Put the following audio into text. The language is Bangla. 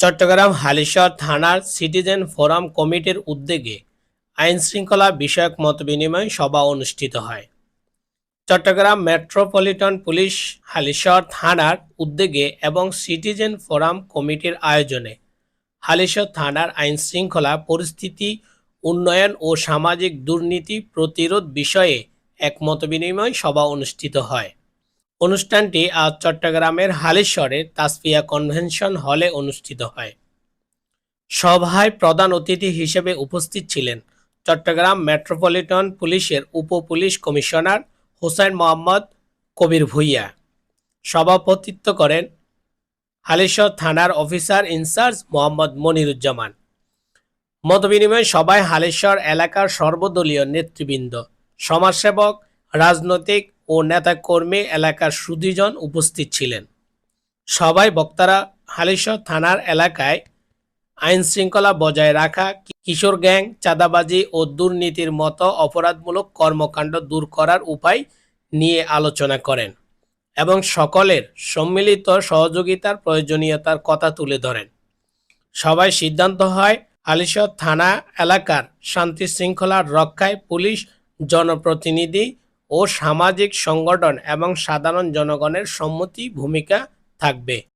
চট্টগ্রাম হালিশহর থানার সিটিজেন ফোরাম কমিটির উদ্যোগে আইন শৃঙ্খলা বিষয়ক মতবিনিময় সভা অনুষ্ঠিত হয়। চট্টগ্রাম মেট্রোপলিটন পুলিশ হালিশহর থানার উদ্যোগে এবং সিটিজেন ফোরাম কমিটির আয়োজনে হালিশহর থানার আইন শৃঙ্খলা পরিস্থিতি, উন্নয়ন ও সামাজিক দুর্নীতি প্রতিরোধ বিষয়ে এক মতবিনিময় সভা অনুষ্ঠিত হয়। অনুষ্ঠানটি আজ চট্টগ্রামের হালিশহরের তাসফিয়া কনভেনশন হলে অনুষ্ঠিত হয়। সভায় প্রধান অতিথি হিসেবে উপস্থিত ছিলেন চট্টগ্রাম মেট্রোপলিটন পুলিশের উপ পুলিশ কমিশনার হোসেন মোহাম্মদ কবির ভুইয়া। সভাপতিত্ব করেন হালিশহর থানার অফিসার ইনচার্জ মোহাম্মদ মনিরুজ্জামান। মতবিনিময় সভায় হালেশ্বর এলাকার সর্বদলীয় নেতৃবৃন্দ, সমাজসেবক, রাজনৈতিক ও নেতাকর্মী এলাকার সুদীজন উপস্থিত ছিলেন। সবাই বক্তারা হালিশহর থানার এলাকায় আইন শৃঙ্খলা বজায় রাখা, কিশোর গ্যাং, চাঁদাবাজি ও দুর্নীতির মতো অপরাধমূলক কর্মকাণ্ড দূর করার উপায় নিয়ে আলোচনা করেন এবং সকলের সম্মিলিত সহযোগিতার প্রয়োজনীয়তার কথা তুলে ধরেন। সবাই সিদ্ধান্ত হয় হালিশহর থানা এলাকার শান্তি শৃঙ্খলার রক্ষায় পুলিশ, জনপ্রতিনিধি ও সামাজিক সংগঠন এবং সাধারণ জনগণের সম্মতি ভূমিকা থাকবে।